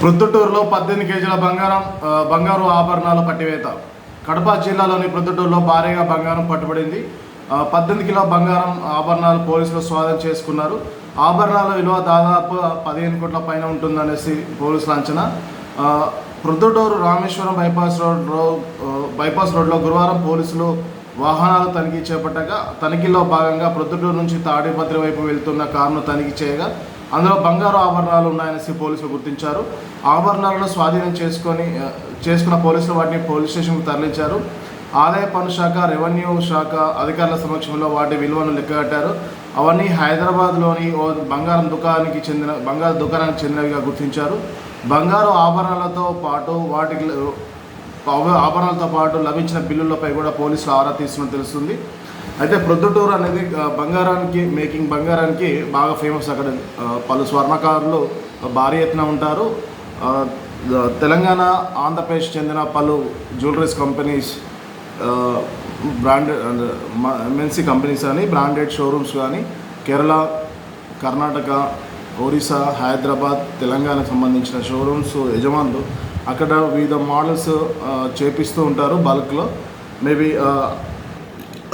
ప్రొద్దుటూరులో పద్దెనిమిది కేజీల బంగారం బంగారు ఆభరణాల పట్టివేత కడప జిల్లాలోని ప్రొద్దుటూరులో భారీగా బంగారం పట్టుబడింది. పద్దెనిమిది కిలో బంగారం ఆభరణాలు పోలీసులు స్వాధీనం చేసుకున్నారు. ఆభరణాల విలువ దాదాపు పదిహేను కోట్ల పైన ఉంటుందనేసి పోలీసుల అంచనా. ప్రొద్దుటూరు రామేశ్వరం బైపాస్ రోడ్లో బైపాస్ రోడ్లో గురువారం పోలీసులు వాహనాలు తనిఖీ చేపట్టగా తనిఖీలో భాగంగా ప్రొద్దుటూరు నుంచి తాడిపత్రి వైపు వెళ్తున్న కారును తనిఖీ చేయగా అందులో బంగారు ఆభరణాలు ఉన్నాయనేసి పోలీసులు గుర్తించారు. ఆభరణాలను స్వాధీనం చేసుకొని చేసుకున్న పోలీసులు వాటిని పోలీస్ స్టేషన్కు తరలించారు. ఆదాయ పన్ను శాఖ రెవెన్యూ శాఖ అధికారుల సమక్షంలో వాటి విలువను లెక్కగట్టారు. అవన్నీ హైదరాబాద్లోని ఓ బంగారం దుకాణానికి చెందిన బంగారు దుకాణానికి చెందినవిగా గుర్తించారు. బంగారు ఆభరణాలతో పాటు వాటికి ఆభరణాలతో పాటు లభించిన బిల్లులపై కూడా పోలీసులు ఆరా తీస్తున్నట్టు తెలుస్తుంది. అయితే ప్రొద్దుటూరు అనేది బంగారానికి మేకింగ్ బంగారానికి బాగా ఫేమస్ అక్కడ. పలు స్వర్ణకారులు భారీ ఎత్తున ఉంటారు. తెలంగాణ ఆంధ్రప్రదేశ్ చెందిన పలు jewelleries companies brand MNC companies కానీ బ్రాండెడ్ షోరూమ్స్ కానీ కేరళ కర్ణాటక ఒరిస్సా హైదరాబాద్ తెలంగాణకు సంబంధించిన షోరూమ్స్ యజమానులు అక్కడ వివిధ మోడల్స్ చేపిస్తూ ఉంటారు బల్క్లో మేబీ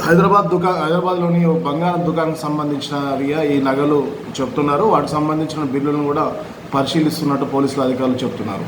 హైదరాబాద్ దుకా హైదరాబాద్లోని బంగారం దుకాణానికి సంబంధించినవిగా ఈ నగలు చెప్తున్నారు. వాటికి సంబంధించిన బిల్లులను కూడా పరిశీలిస్తున్నట్టు పోలీసులు అధికారులు చెప్తున్నారు.